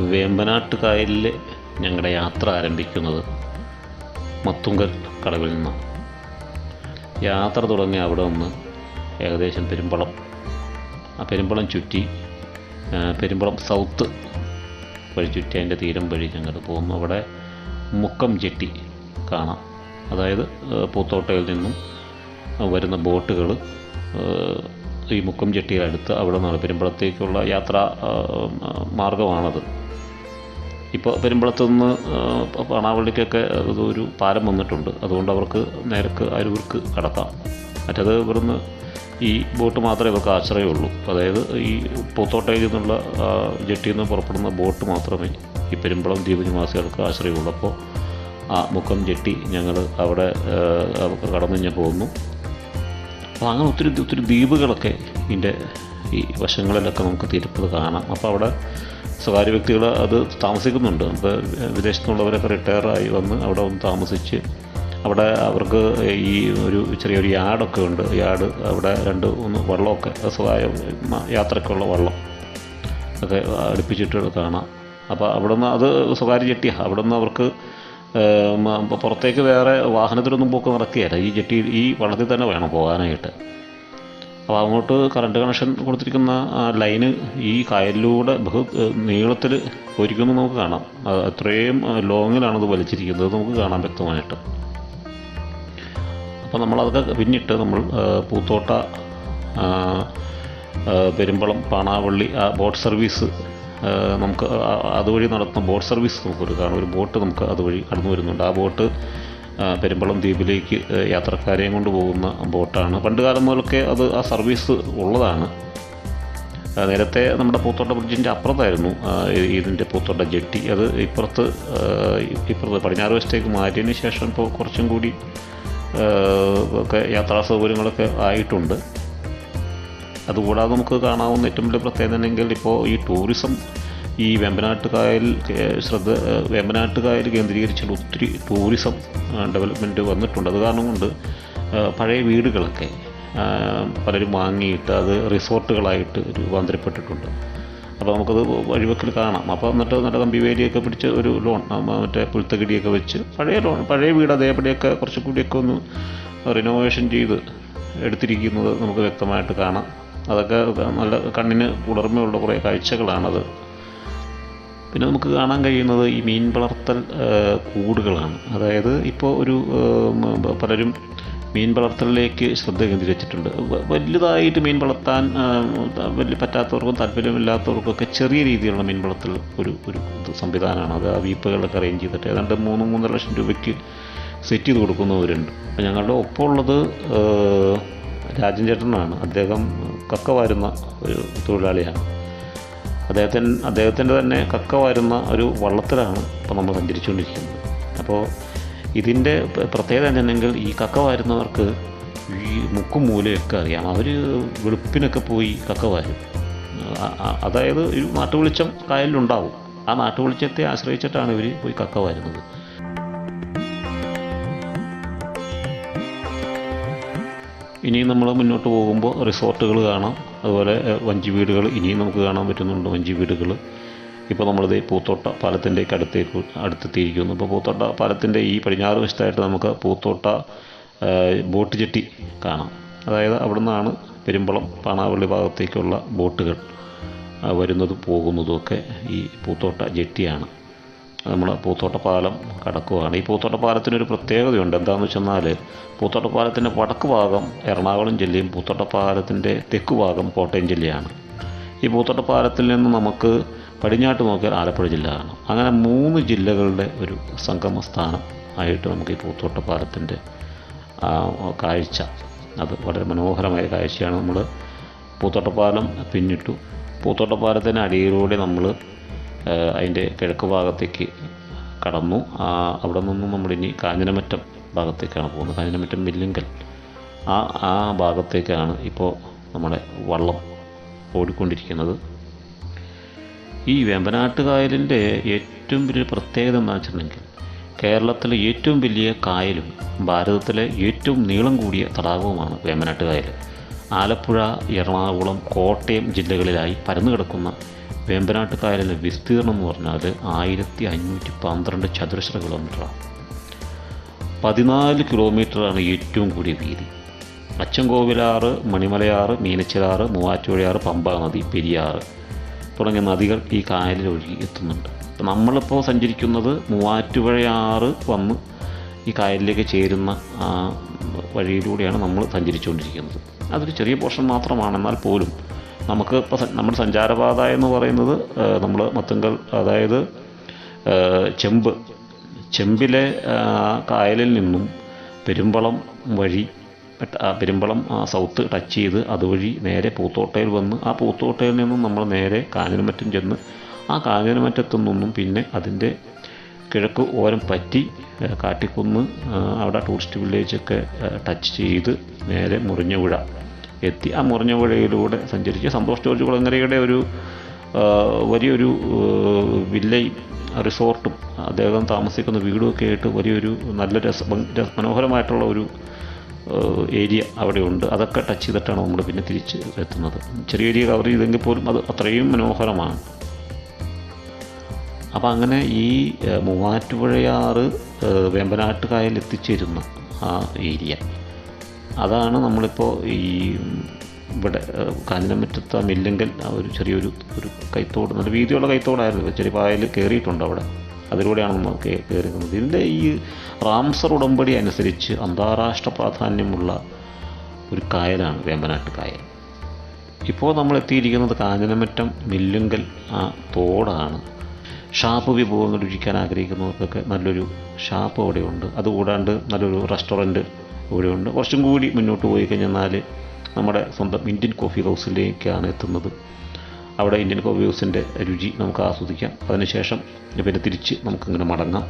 വെമ്പനാട്ട് കായലിൽ ഞങ്ങളുടെ യാത്ര ആരംഭിക്കുന്നത് മത്തുങ്കൽ കടവിൽ നിന്നാണ്. യാത്ര തുടങ്ങി അവിടെ നിന്ന് ഏകദേശം പെരുമ്പളം. ആ പെരുമ്പളം ചുറ്റി പെരുമ്പളം സൗത്ത് വഴി ചുറ്റി അതിന്റെ തീരം വഴി ഞങ്ങൾ പോകുന്നു അവിടെ മുക്കം ചെട്ടി കാണാം. അതായത് പൂത്തോട്ടയിൽ നിന്നും വരുന്ന ബോട്ടുകൾ ഈ മുക്കം ചെട്ടിയിലടുത്ത് അവിടെ നിന്നാണ് പെരുമ്പളത്തേക്കുള്ള യാത്രാ മാർഗമാണത്. ഇപ്പോൾ പെരുമ്പളത്ത് നിന്ന് പണാവള്ളിക്കൊക്കെ ഒരു പാലം വന്നിട്ടുണ്ട്. അതുകൊണ്ട് അവർക്ക് നേരക്ക് അരൂർക്ക് കടക്കാം മറ്റത് ഇവിടുന്ന് ഈ ബോട്ട് മാത്രമേ ഇവർക്ക് ആശ്രയമുള്ളൂ. അതായത് ഈ പൂത്തോട്ടയിൽ നിന്നുള്ള ജെട്ടിയിൽ നിന്ന് പുറപ്പെടുന്ന ബോട്ട് മാത്രമേ ഈ പെരുമ്പളം ദ്വീപ് നിവാസികൾക്ക് ആശ്രയമുള്ളൂ. അപ്പോൾ ആ മുഖം ജെട്ടി ഞങ്ങൾ അവിടെ കടന്നു ഞാൻ പോകുന്നു അപ്പോൾ അങ്ങനെ ഒത്തിരി ഒത്തിരി ദ്വീപുകളൊക്കെ ഇതിന്റെ ഈ വശങ്ങളിലൊക്കെ നമുക്ക് തീരത്തത് കാണാം. അപ്പോൾ അവിടെ സ്വകാര്യ വ്യക്തികൾ അത് താമസിക്കുന്നുണ്ട്. അപ്പോൾ വിദേശത്തുള്ളവരൊക്കെ റിട്ടയറായി വന്ന് അവിടെ ഒന്ന് താമസിച്ച് അവിടെ അവർക്ക് ഈ ഒരു ചെറിയൊരു യാർഡൊക്കെ ഉണ്ട്. യാർഡ് അവിടെ രണ്ട് മൂന്ന് വള്ളമൊക്കെ സ്വകാര്യ യാത്രയ്ക്കുള്ള വള്ളം ഒക്കെ അടുപ്പിച്ചിട്ട് കാണാം. അപ്പോൾ അവിടെ നിന്ന് അത് സ്വകാര്യ ജെട്ടിയാണ് നിന്ന് അവർക്ക് പുറത്തേക്ക് വേറെ വാഹനത്തിലൊന്നും പോക്ക് നടക്കുകയല്ല. ഈ ജെട്ടി ഈ വള്ളത്തിൽ തന്നെ വേണം പോകാനായിട്ട്. അപ്പോൾ അങ്ങോട്ട് കറണ്ട് കണക്ഷൻ കൊടുത്തിരിക്കുന്ന ആ ലൈന് ഈ കായലിലൂടെ ബഹു നീളത്തിൽ ഒരിക്കുന്നു നമുക്ക് കാണാം. അത് അത്രയും ലോങ്ങിലാണ് അത് വലിച്ചിരിക്കുന്നത്. നമുക്ക് കാണാൻ വ്യക്തമായിട്ട്. അപ്പോൾ നമ്മളതൊക്കെ പിന്നിട്ട് നമ്മൾ പൂത്തോട്ട പെരുമ്പളം പാണാവള്ളി ആ ബോട്ട് സർവീസ് നമുക്ക് അതുവഴി നടത്തുന്ന ബോട്ട് സർവീസ് നമുക്കൊരു കാണാം. ഒരു ബോട്ട് നമുക്ക് അതുവഴി കടന്നു വരുന്നുണ്ട്. ആ ബോട്ട് പെരുമ്പളം ദ്വീപിലേക്ക് യാത്രക്കാരെയും കൊണ്ട് പോകുന്ന ബോട്ടാണ്. പണ്ട് കാലം മുതലൊക്കെ അത് ആ സർവീസ് ഉള്ളതാണ്. നേരത്തെ നമ്മുടെ പൂത്തോട്ട ബ്രിഡ്ജിന്റെ അപ്പുറത്തായിരുന്നു ഇതിന്റെ പൂത്തോട്ട ജെട്ടി. അത് ഇപ്പുറത്ത് ഇപ്പുറത്ത് പടിഞ്ഞാറ് വശത്തേക്ക് മാറ്റിയതിന് ശേഷം ഇപ്പോൾ കുറച്ചും കൂടി ഒക്കെ യാത്രാ സൗകര്യങ്ങളൊക്കെ ആയിട്ടുണ്ട്. അതുകൂടാതെ നമുക്ക് കാണാവുന്ന ഏറ്റവും വലിയ പ്രത്യേകത ഇപ്പോൾ ഈ ടൂറിസം ഈ വേമ്പനാട്ട് കായൽ ശ്രദ്ധ ഏഹ് വേമ്പനാട്ട് കായൽ കേന്ദ്രീകരിച്ചുള്ള ഒത്തിരി ടൂറിസം ഡെവലപ്മെന്റ് വന്നിട്ടുണ്ട്. അത് കാരണം കൊണ്ട് പഴയ വീടുകളൊക്കെ പലരും വാങ്ങിയിട്ട് അത് റിസോർട്ടുകളായിട്ട് രൂപാന്തരപ്പെട്ടിട്ടുണ്ട്. അപ്പോൾ നമുക്കത് വഴിവെക്കൽ കാണാം. അപ്പോൾ എന്നിട്ട് നല്ല കമ്പിവേലിയൊക്കെ പിടിച്ച് ഒരു ലോൺ മറ്റേ പുൽത്തകിടിയൊക്കെ വെച്ച് പഴയ ലോൺ പഴയ വീട് അതേപടിയൊക്കെ കുറച്ചു കൂടിയൊക്കെ ഒന്ന് റിനോവേഷൻ ചെയ്ത് എടുത്തിരിക്കുന്നത് നമുക്ക് വ്യക്തമായിട്ട് കാണാം. അതൊക്കെ നല്ല കണ്ണിന് കുളിർമയുള്ള കുറേ കാഴ്ചകളാണത്. പിന്നെ നമുക്ക് കാണാൻ കഴിയുന്നത് ഈ മീൻ വളർത്തൽ കൂടുകളാണ്. അതായത് ഇപ്പോൾ ഒരു പലരും മീൻ വളർത്തലിലേക്ക് ശ്രദ്ധ കേന്ദ്രീകരിച്ചിട്ടുണ്ട്. വലുതായിട്ട് മീൻ വളർത്താൻ വലിയ പറ്റാത്തവർക്കും താല്പര്യമില്ലാത്തവർക്കൊക്കെ ചെറിയ രീതിയിലുള്ള മീൻ വളർത്തൽ ഒരു ഒരു സംവിധാനമാണ്. അത് ആ വീപ്പുകളൊക്കെ അറേഞ്ച് ചെയ്തിട്ട് ഏതാണ്ട് മൂന്ന് മൂന്നര ലക്ഷം രൂപയ്ക്ക് സെറ്റ് ചെയ്ത് കൊടുക്കുന്നവരുണ്ട്. അപ്പോൾ ഞങ്ങളുടെ ഒപ്പമുള്ളത് രാജൻ ചേട്ടനാണ്. അദ്ദേഹം കക്ക വാരുന്ന ഒരു തൊഴിലാളിയാണ്. അദ്ദേഹത്തിന് അദ്ദേഹത്തിന്റെ തന്നെ കക്ക വരുന്ന ഒരു വള്ളത്തിലാണ് ഇപ്പോൾ നമ്മൾ സഞ്ചരിച്ചുകൊണ്ടിരിക്കുന്നത്. അപ്പോൾ ഇതിന്റെ പ്ര- പ്രത്യേകത എന്തെങ്കിൽ ഈ കക്ക വരുന്നവർക്ക് ഈ മുക്കും മൂലയൊക്കെ അറിയാം. അവർ വെളുപ്പിനൊക്കെ പോയി കക്ക വാരും. അതായത് ഒരു നാട്ടുവെളിച്ചം കായലിലുണ്ടാവും. ആ നാട്ടുവെളിച്ചത്തെ ആശ്രയിച്ചിട്ടാണ് ഇവർ പോയി കക്ക വരുന്നത്. ഇനിയും നമ്മൾ മുന്നോട്ട് പോകുമ്പോൾ റിസോർട്ടുകൾ കാണാം. അതുപോലെ വഞ്ചി വീടുകൾ ഇനിയും നമുക്ക് കാണാൻ പറ്റുന്നുണ്ട്. വഞ്ചി വീടുകൾ. ഇപ്പോൾ നമ്മളിത് പൂത്തോട്ട പാലത്തിന്റെയൊക്കെ അടുത്തേക്ക് അടുത്തെത്തിയിരിക്കുന്നു. ഇപ്പോൾ പൂത്തോട്ട പാലത്തിന്റെ ഈ പടിഞ്ഞാറ് വശത്തായിട്ട് നമുക്ക് പൂത്തോട്ട ബോട്ട് ജെട്ടി കാണാം. അതായത് അവിടെ നിന്നാണ് പെരുമ്പളം പാണാവള്ളി ഭാഗത്തേക്കുള്ള ബോട്ടുകൾ വരുന്നതും പോകുന്നതും ഒക്കെ ഈ പൂത്തോട്ട ജെട്ടിയാണ് നമ്മൾ പൂത്തോട്ടപ്പാലം കടക്കുകയാണ് ഈ പൂത്തോട്ടപ്പാലത്തിനൊരു പ്രത്യേകതയുണ്ട്. എന്താണെന്ന് വെച്ചെന്നാൽ പൂത്തോട്ടപ്പാലത്തിന്റെ വടക്ക് ഭാഗം എറണാകുളം ജില്ലയും പൂത്തോട്ടപ്പാലത്തിന്റെ തെക്ക് ഭാഗം കോട്ടയം ജില്ലയാണ്. ഈ പൂത്തോട്ടപ്പാലത്തിൽ നിന്ന് നമുക്ക് പടിഞ്ഞാട്ട് നോക്കിയാൽ ആലപ്പുഴ ജില്ല കാണാം അങ്ങനെ മൂന്ന് ജില്ലകളുടെ ഒരു സംഗമ സ്ഥാനം ആയിട്ട് നമുക്ക് ഈ പൂത്തോട്ടപ്പാലത്തിന്റെ കാഴ്ച. അത് വളരെ മനോഹരമായ കാഴ്ചയാണ്. നമ്മൾ പൂത്തോട്ടപ്പാലം പിന്നിട്ടു. പൂത്തോട്ടപ്പാലത്തിന്റെ അടിയിലൂടെ നമ്മൾ അതിന്റെ കിഴക്ക് ഭാഗത്തേക്ക് കടന്നു. അവിടെ നിന്നും നമ്മളിനി കാഞ്ഞിരമറ്റം ഭാഗത്തേക്കാണ് പോകുന്നത്. കാഞ്ഞിരമറ്റം മില്ലിങ്കൽ. ആ ആ ഭാഗത്തേക്കാണ് ഇപ്പോൾ നമ്മുടെ വള്ളം ഓടിക്കൊണ്ടിരിക്കുന്നത്. ഈ വേമ്പനാട്ട് കായലിന്റെ ഏറ്റവും വലിയ പ്രത്യേകത എന്ന് വെച്ചിട്ടുണ്ടെങ്കിൽ കേരളത്തിലെ ഏറ്റവും വലിയ കായലും ഭാരതത്തിലെ ഏറ്റവും നീളം കൂടിയ തടാകവുമാണ് വേമ്പനാട്ട് കായൽ ആലപ്പുഴ എറണാകുളം കോട്ടയം ജില്ലകളിലായി പരന്നു കിടക്കുന്ന വേമ്പനാട്ട് കായലിലെ വിസ്തീർണം എന്ന് പറഞ്ഞാൽ ആയിരത്തി അഞ്ഞൂറ്റി പന്ത്രണ്ട് ചതുരശ്ര കിലോമീറ്ററാണ് പതിനാല് കിലോമീറ്ററാണ് ഏറ്റവും കൂടിയ വീതി. അച്ചൻകോവിലാറ് മണിമലയാറ് മീനച്ചിലാറ് മൂവാറ്റുപുഴയാറ് പമ്പ നദി പെരിയാറ് തുടങ്ങിയ നദികൾ ഈ കായലിൽ ഒഴുകി എത്തുന്നുണ്ട്. അപ്പോൾ നമ്മളിപ്പോൾ സഞ്ചരിക്കുന്നത് മൂവാറ്റുപുഴയാറ് വന്ന് ഈ കായലിലേക്ക് ചേരുന്ന വഴിയിലൂടെയാണ് നമ്മൾ സഞ്ചരിച്ചുകൊണ്ടിരിക്കുന്നത്. അതൊരു ചെറിയ പോർഷൻ മാത്രമാണ് എന്നാൽ പോലും നമുക്ക് ഇപ്പോൾ നമ്മുടെ സഞ്ചാരപാത എന്ന് പറയുന്നത് നമ്മൾ മത്തങ്കൽ അതായത് ചെമ്പ്. ചെമ്പിലെ കായലിൽ നിന്നും പെരുമ്പളം വഴി പെരുമ്പളം സൗത്ത് ടച്ച് ചെയ്ത് അതുവഴി നേരെ പൂത്തോട്ടയിൽ വന്ന് ആ പൂത്തോട്ടയിൽ നിന്നും നമ്മൾ നേരെ കാഞ്ഞിരമറ്റം ചെന്ന് ആ കാഞ്ഞിരമറ്റത്തു നിന്നും പിന്നെ അതിന്റെ കിഴക്ക് ഓരം പറ്റി കാട്ടിക്കുന്ന് അവിടെ ടൂറിസ്റ്റ് വില്ലേജൊക്കെ ടച്ച് ചെയ്ത് നേരെ മുറിഞ്ഞപുഴ എത്തി ആ മുറിഞ്ഞ പുഴയിലൂടെ സഞ്ചരിച്ച്. സന്തോഷ് ജോർജ് കുളങ്ങരയുടെ ഒരു വലിയൊരു വില്ലയും റിസോർട്ടും അദ്ദേഹം താമസിക്കുന്ന വീടുമൊക്കെ ആയിട്ട് വലിയൊരു നല്ല രസ രസ- മനോഹരമായിട്ടുള്ള ഒരു ഏരിയ അവിടെയുണ്ട്. അതൊക്കെ ടച്ച് ചെയ്തിട്ടാണ് നമ്മൾ പിന്നെ തിരിച്ച് എത്തുന്നത്. ചെറിയ ഏരിയ കവർ ചെയ്തെങ്കിൽ പോലും അത് അത്രയും മനോഹരമാണ്. അപ്പം അങ്ങനെ ഈ മൂവാറ്റുപുഴയാറ് വേമ്പനാട്ട് എത്തിച്ചേരുന്ന ആ ഏരിയ. അതാണ് നമ്മളിപ്പോൾ ഈ ഇവിടെ കാഞ്ഞിരമറ്റത്ത് ആ മില്ലെങ്കിൽ ആ ഒരു ചെറിയൊരു ഒരു കൈത്തോട് നല്ല വീതിയുള്ള കൈത്തോടായിരുന്നു. ചെറിയ പായൽ കയറിയിട്ടുണ്ട് അവിടെ. അതിലൂടെയാണ് നമ്മൾ കയറിയിരുന്നത് ഇതിന്റെ ഈ റാംസർ ഉടമ്പടി അനുസരിച്ച് അന്താരാഷ്ട്ര പ്രാധാന്യമുള്ള ഒരു കായലാണ് വേമ്പനാട്ട് കായൽ. ഇപ്പോൾ നമ്മൾ എത്തിയിരിക്കുന്നത് കാഞ്ഞിരമറ്റം മില്ലുങ്കൽ ആ തോടാണ്. ഷാപ്പ് വിഭവങ്ങൾ രുചിക്കാൻ ആഗ്രഹിക്കുന്നവർക്കൊക്കെ നല്ലൊരു ഷാപ്പ് അവിടെയുണ്ട്. അതുകൂടാണ്ട് നല്ലൊരു റെസ്റ്റോറന്റ് ഇവിടെയുണ്ട് കുറച്ചും കൂടി മുന്നോട്ട് പോയി കഴിഞ്ഞാൽ നമ്മുടെ സ്വന്തം ഇന്ത്യൻ കോഫി ഹൗസിലേക്കാണ് എത്തുന്നത്. അവിടെ ഇന്ത്യൻ കോഫി ഹൗസിന്റെ രുചി നമുക്ക് ആസ്വദിക്കാം. അതിനുശേഷം പിന്നെ തിരിച്ച് നമുക്കിങ്ങനെ മടങ്ങാം.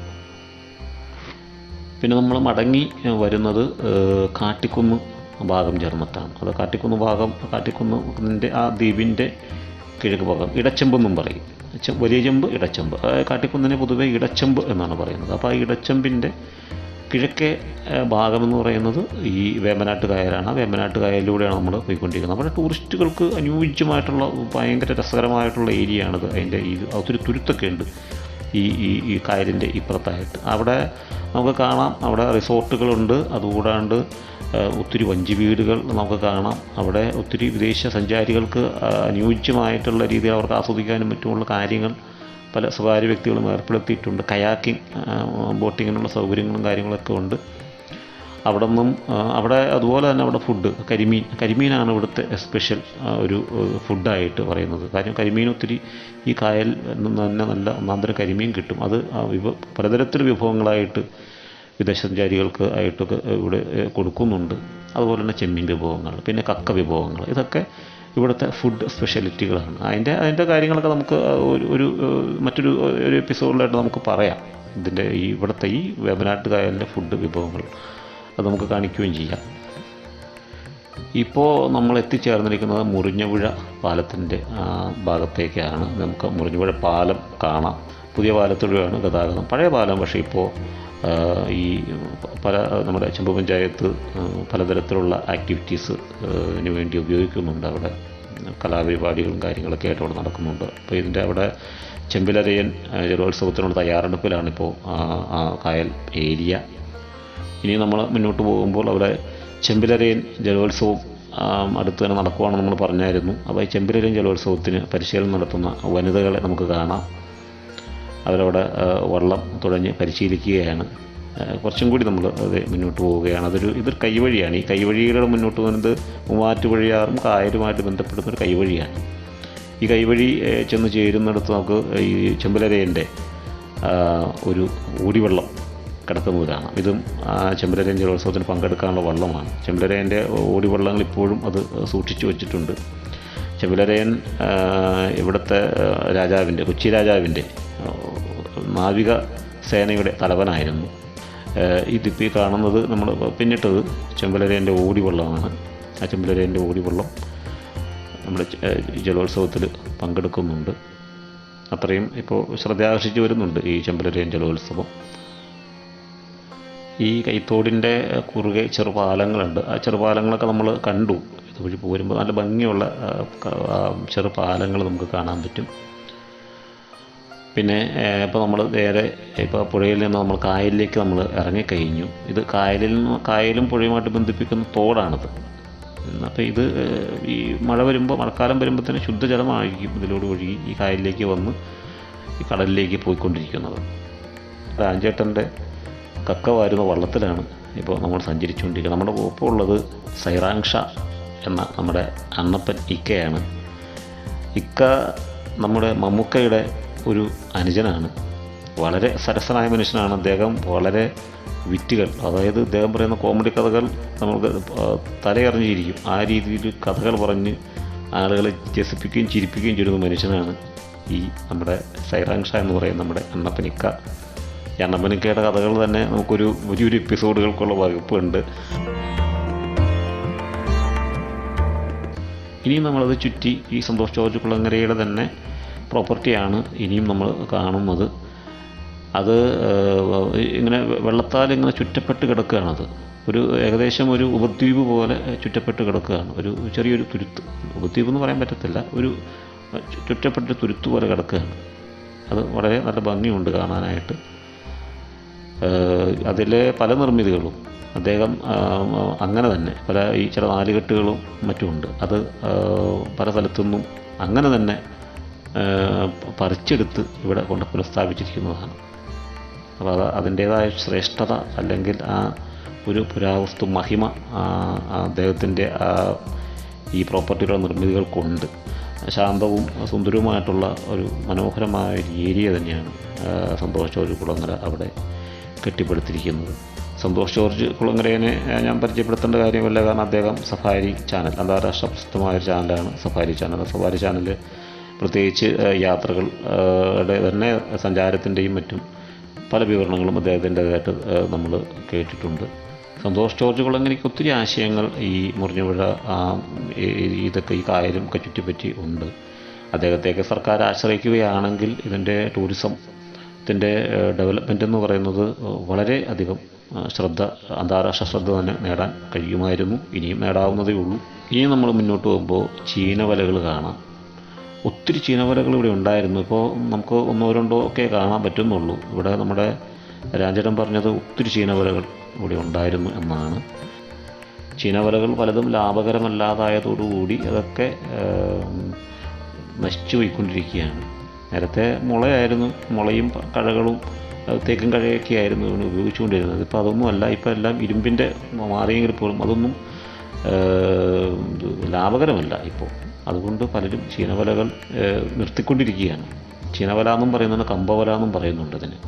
പിന്നെ നമ്മൾ മടങ്ങി വരുന്നത് കാട്ടിക്കുന്ന് ഭാഗം ചേർന്നിട്ടാണ് അത് കാട്ടിക്കുന്ന് ഭാഗം കാട്ടിക്കുന്നിന്റെ ആ ദ്വീപിന്റെ കിഴക്ക് ഭാഗം ഇടച്ചെമ്പെന്നും പറയും. വലിയ ചെമ്പ് ഇടച്ചെമ്പ്. കാട്ടിക്കുന്നിനെ പൊതുവേ ഇടച്ചെമ്പ് എന്നാണ് പറയുന്നത്. അപ്പോൾ ആ ഇടച്ചെമ്പിന്റെ കിഴക്കേ ഭാഗം ഭാഗമെന്ന് പറയുന്നത് ഈ വേമ്പനാട്ട് കായലാണ് വേമ്പനാട്ട് കായലിലൂടെയാണ് നമ്മൾ പോയിക്കൊണ്ടിരിക്കുന്നത്. നമ്മുടെ ടൂറിസ്റ്റുകൾക്ക് അനുയോജ്യമായിട്ടുള്ള ഭയങ്കര രസകരമായിട്ടുള്ള ഏരിയ ആണിത് അതിന്റെ ഈ ഒത്തിരി തുരുത്തൊക്കെ ഉണ്ട് ഈ ഈ ഈ കായലിന്റെ ഇപ്പുറത്തായിട്ട്. അവിടെ നമുക്ക് കാണാം അവിടെ റിസോർട്ടുകളുണ്ട്. അതുകൂടാണ്ട് ഒത്തിരി വഞ്ചി വീടുകൾ നമുക്ക് കാണാം. അവിടെ ഒത്തിരി വിദേശ സഞ്ചാരികൾക്ക് അനുയോജ്യമായിട്ടുള്ള രീതിയിൽ അവർക്ക് ആസ്വദിക്കാനും മറ്റുമുള്ള കാര്യങ്ങൾ പല സ്വകാര്യ വ്യക്തികളും ഏർപ്പെടുത്തിയിട്ടുണ്ട്. കയാക്കിംഗ് ബോട്ടിങ്ങിനുള്ള സൗകര്യങ്ങളും കാര്യങ്ങളൊക്കെ ഉണ്ട്. അവിടെ നിന്നും അവിടെ അതുപോലെ തന്നെ അവിടെ ഫുഡ് കരിമീൻ കരിമീനാണ് ഇവിടുത്തെ സ്പെഷ്യൽ ഒരു ഫുഡായിട്ട് പറയുന്നത്. കാര്യം കരിമീൻ ഒത്തിരി ഈ കായൽ നിന്ന് തന്നെ നല്ല ഒന്നാന്തരം കരിമീൻ കിട്ടും. അത് പലതരത്തിൽ വിഭവങ്ങളായിട്ട് വിദേശ സഞ്ചാരികൾക്ക് ആയിട്ടൊക്കെ ഇവിടെ കൊടുക്കുന്നുണ്ട്. അതുപോലെ തന്നെ ചെമ്മീൻ വിഭവങ്ങൾ പിന്നെ കക്ക വിഭവങ്ങൾ. ഇതൊക്കെ ഇവിടുത്തെ ഫുഡ് സ്പെഷ്യാലിറ്റികളാണ് അതിന്റെ അതിന്റെ കാര്യങ്ങളൊക്കെ നമുക്ക് ഒരു ഒരു മറ്റൊരു ഒരു എപ്പിസോഡിലായിട്ട് നമുക്ക് പറയാം. ഇതിന്റെ ഈ ഇവിടുത്തെ ഈ വേമ്പനാട്ട് കായലിന്റെ ഫുഡ് വിഭവങ്ങൾ. അത് നമുക്ക് കാണിക്കുകയും ചെയ്യാം. ഇപ്പോൾ നമ്മൾ എത്തിച്ചേർന്നിരിക്കുന്നത് മുറിഞ്ഞപുഴ പാലത്തിന്റെ ഭാഗത്തേക്കാണ്. നമുക്ക് മുറിഞ്ഞപുഴ പാലം കാണാം. പുതിയ പാലത്തിലൂടെയാണ് ഗതാഗതം. പഴയ പാലം പക്ഷേ ഇപ്പോൾ ഈ പല നമ്മുടെ ചെമ്പ് പഞ്ചായത്ത് പലതരത്തിലുള്ള ആക്ടിവിറ്റീസ് ന് വേണ്ടി ഉപയോഗിക്കുന്നുണ്ട്. അവിടെ കലാപരിപാടികളും കാര്യങ്ങളൊക്കെ ആയിട്ട് അവിടെ നടക്കുന്നുണ്ട്. അപ്പോൾ ഇതിന്റെ അവിടെ ചെമ്പിലരയൻ ജലോത്സവത്തിനുള്ള തയ്യാറെടുപ്പിലാണിപ്പോൾ ആ കായൽ ഏരിയ. ഇനി നമ്മൾ മുന്നോട്ട് പോകുമ്പോൾ അവിടെ ചെമ്പിലരയൻ ജലോത്സവം അടുത്ത് തന്നെ നടക്കുവാണെന്ന് നമ്മൾ പറഞ്ഞായിരുന്നു. അപ്പോൾ ഈ ചെമ്പിലരയൻ ജലോത്സവത്തിന് പരിശീലനം നടത്തുന്ന വനിതകളെ നമുക്ക് കാണാം. അവരവിടെ വള്ളം തുഴഞ്ഞ് പരിശീലിക്കുകയാണ്. കുറച്ചും കൂടി നമ്മൾ അത് മുന്നോട്ട് പോവുകയാണ്. അതൊരു ഇതൊരു കൈവഴിയാണ്. ഈ കൈവഴികളുടെ മുന്നോട്ട് പോകുന്നത് മൂവാറ്റുപുഴയാറും കായലുമായിട്ട് ബന്ധപ്പെടുന്ന ഒരു കൈവഴിയാണ്. ഈ കൈവഴി ചെന്ന് ചേരുന്നിടത്ത് നമുക്ക് ഈ ചെമ്പലരേന്റെ ഒരു ഊടിവെള്ളം കിടക്കുന്നതാണ്. ഇതും ആ ചെമ്പലരയൻ ജലോത്സവത്തിന് പങ്കെടുക്കാനുള്ള വള്ളമാണ്. ചെമ്പലരേന്റെ ഓടിവള്ളങ്ങൾ ഇപ്പോഴും അത് സൂക്ഷിച്ചു വച്ചിട്ടുണ്ട്. ചെമ്പലരയൻ ആ, ഇവിടുത്തെ രാജാവിന്റെ കൊച്ചി രാജാവിന്റെ നാവിക സേനയുടെ തലവനായിരുന്നു. ഇതിപ്പോൾ ഈ കാണുന്നത് നമ്മൾ പിന്നിട്ടത് ചെമ്പലരേന്റെ ഓടിവള്ളമാണ്. ആ ചെമ്പലരേന്റെ ഓടിവള്ളം നമ്മുടെ ജലോത്സവത്തിൽ പങ്കെടുക്കുന്നുണ്ട്. അത്രയും ഇപ്പോൾ ശ്രദ്ധയാകർഷിച്ച് വരുന്നുണ്ട് ഈ ചെമ്പലരേൻ ജലോത്സവം. ഈ കൈത്തോടിന്റെ കുറുകെ ചെറുപാലങ്ങളുണ്ട്. ആ ചെറുപാലങ്ങളൊക്കെ നമ്മൾ കണ്ടു. ഇതുവഴി പോരുമ്പോൾ നല്ല ഭംഗിയുള്ള ചെറുപാലങ്ങൾ നമുക്ക് കാണാൻ പറ്റും. പിന്നെ ഇപ്പോൾ നമ്മൾ നേരെ ഇപ്പോൾ പുഴയിൽ നിന്ന് നമ്മൾ കായലിലേക്ക് നമ്മൾ ഇറങ്ങിക്കഴിഞ്ഞു. ഇത് കായലിൽ നിന്ന് കായലും പുഴയുമായിട്ട് ബന്ധിപ്പിക്കുന്ന തോടാണിത്. അപ്പോൾ ഇത് ഈ മഴ വരുമ്പോൾ മഴക്കാലം വരുമ്പോൾ തന്നെ ശുദ്ധജലമായിരിക്കും ഇതിലൂടെ ഒഴുകി ഈ കായലിലേക്ക് വന്ന് ഈ കടലിലേക്ക് പോയിക്കൊണ്ടിരിക്കുന്നത്. രാജേട്ടന്റെ കക്ക വാരുന്ന വള്ളത്തിലാണ് ഇപ്പോൾ നമ്മൾ സഞ്ചരിച്ചുകൊണ്ടിരിക്കുന്നത്. നമ്മുടെ ഒപ്പം ഉള്ളത് സൈറാങ്ഷ എന്ന നമ്മുടെ അണ്ണപ്പൻ ഇക്കയാണ്. ഇക്ക നമ്മുടെ മമ്മൂക്കയുടെ ഒരു അനുജനാണ്. വളരെ സരസനായ മനുഷ്യനാണ് അദ്ദേഹം. വളരെ വിറ്റുകൾ. അതായത് അദ്ദേഹം പറയുന്ന കോമഡി കഥകൾ നമുക്ക് തലയറിഞ്ഞിരിക്കും ആ രീതിയിൽ കഥകൾ പറഞ്ഞ് ആളുകളെ രസിപ്പിക്കുകയും ചിരിപ്പിക്കുകയും ചെയ്യുന്ന മനുഷ്യനാണ് ഈ നമ്മുടെ സൈറാങ്ഷ എന്ന് പറയുന്ന നമ്മുടെ അണ്ണപ്പനിക്ക ഈ അണ്ണപ്പനിക്കയുടെ കഥകൾ തന്നെ നമുക്കൊരു വലിയൊരു എപ്പിസോഡുകൾക്കുള്ള വകുപ്പുണ്ട്. ഇനിയും നമ്മളത് ചുറ്റി ഈ സന്തോഷ് ജോർജ് കുളങ്ങരയുടെ തന്നെ പ്രോപ്പർട്ടിയാണ് ഇനിയും നമ്മൾ കാണുന്നത്. അത് ഇങ്ങനെ വെള്ളത്താൽ ഇങ്ങനെ ചുറ്റപ്പെട്ട് കിടക്കുകയാണത്. ഒരു ഏകദേശം ഒരു ഉപദ്വീപ് പോലെ ചുറ്റപ്പെട്ട് കിടക്കുകയാണ്. ഒരു ചെറിയൊരു തുരുത്ത്. ഉപദ്വീപ് എന്ന് പറയാൻ പറ്റത്തില്ല. ഒരു ചുറ്റപ്പെട്ട തുരുത്ത് പോലെ കിടക്കുകയാണ്. അത് വളരെ നല്ല ഭംഗിയുണ്ട് കാണാനായിട്ട്. അതിലെ പല നിർമ്മിതികളും അദ്ദേഹം അങ്ങനെ തന്നെ പല ഈ ചില നാലുകെട്ടുകളും മറ്റുമുണ്ട് അത് പല സ്ഥലത്തുനിന്നും അങ്ങനെ തന്നെ പറിച്ചെടുത്ത് ഇവിടെ കൊണ്ട് പുനഃസ്ഥാപിച്ചിരിക്കുന്നതാണ്. അപ്പോൾ അത് അതിന്റേതായ ശ്രേഷ്ഠത അല്ലെങ്കിൽ ആ ഒരു പുരാവസ്തു മഹിമ അദ്ദേഹത്തിന്റെ ഈ പ്രോപ്പർട്ടിയുടെ നിർമ്മിതികൾക്കുണ്ട്. ശാന്തവും സുന്ദരവുമായിട്ടുള്ള ഒരു മനോഹരമായ ഒരു ഏരിയ തന്നെയാണ് സന്തോഷ് ജോർജ് കുളങ്ങര അവിടെ കെട്ടിപ്പടുത്തിരിക്കുന്നത്. സന്തോഷ് ജോർജ് കുളങ്ങരേനെ ഞാൻ പരിചയപ്പെടുത്തേണ്ട കാര്യമല്ല. കാരണം അദ്ദേഹം സഫാരി ചാനൽ അന്താരാഷ്ട്ര പ്രസിദ്ധമായ ഒരു ചാനലാണ്. സഫാരി ചാനൽ സഫാരി ചാനൽ പ്രത്യേകിച്ച് യാത്രകൾ തന്നെ സഞ്ചാരത്തിന്റെയും മറ്റും പല വിവരണങ്ങളും അദ്ദേഹത്തിന്റെതായിട്ട് നമ്മൾ കേട്ടിട്ടുണ്ട്. സന്തോഷ് ജോർജ് കുളങ്ങരയ്ക്ക് ഒത്തിരി ആശയങ്ങൾ ഈ മുറിഞ്ഞുപുഴ ഇതൊക്കെ ഈ കായലും ഒക്കെ ചുറ്റിപ്പറ്റി ഉണ്ട്. അദ്ദേഹത്തെയൊക്കെ സർക്കാർ ആശ്രയിക്കുകയാണെങ്കിൽ ഇതിന്റെ ടൂറിസത്തിന്റെ ഡെവലപ്മെന്റ് എന്ന് പറയുന്നത് വളരെ അധികം ശ്രദ്ധ അന്താരാഷ്ട്ര ശ്രദ്ധ തന്നെ നേടാൻ കഴിയുമായിരുന്നു. ഇനിയും നേടാവുന്നതേ ഉള്ളൂ. ഇനി നമ്മൾ മുന്നോട്ട് പോകുമ്പോൾ ചീനവലകൾ കാണാം. ഒത്തിരി ചീനവലകൾ ഇവിടെ ഉണ്ടായിരുന്നു. ഇപ്പോൾ നമുക്ക് ഒന്നോ രണ്ടോ ഒക്കെ കാണാൻ പറ്റുന്നുള്ളൂ. ഇവിടെ നമ്മുടെ രാജരൻ പറഞ്ഞത് ഒത്തിരി ചീനവലകൾ ഇവിടെ ഉണ്ടായിരുന്നു എന്നാണ്. ചീനവലകൾ പലതും ലാഭകരമല്ലാതായതോടുകൂടി അതൊക്കെ നശിച്ചു പോയിക്കൊണ്ടിരിക്കുകയാണ്. നേരത്തെ മുളയായിരുന്നു. മുളയും കഴകളും തേക്കും കഴയൊക്കെ ആയിരുന്നു ഇവന് ഉപയോഗിച്ചുകൊണ്ടിരുന്നത്. ഇപ്പോൾ അതൊന്നും അല്ല. ഇപ്പോൾ എല്ലാം ഇരുമ്പിന്റെ മാറിയെങ്കിൽ പോലും അതൊന്നും ലാഭകരമല്ല ഇപ്പോൾ അതുകൊണ്ട് പലരും ചീനവലകൾ നിർത്തിക്കൊണ്ടിരിക്കുകയാണ്. ചീനവല എന്നും പറയുന്നുണ്ട് കമ്പവല എന്നും പറയുന്നുണ്ട് ഇതിന്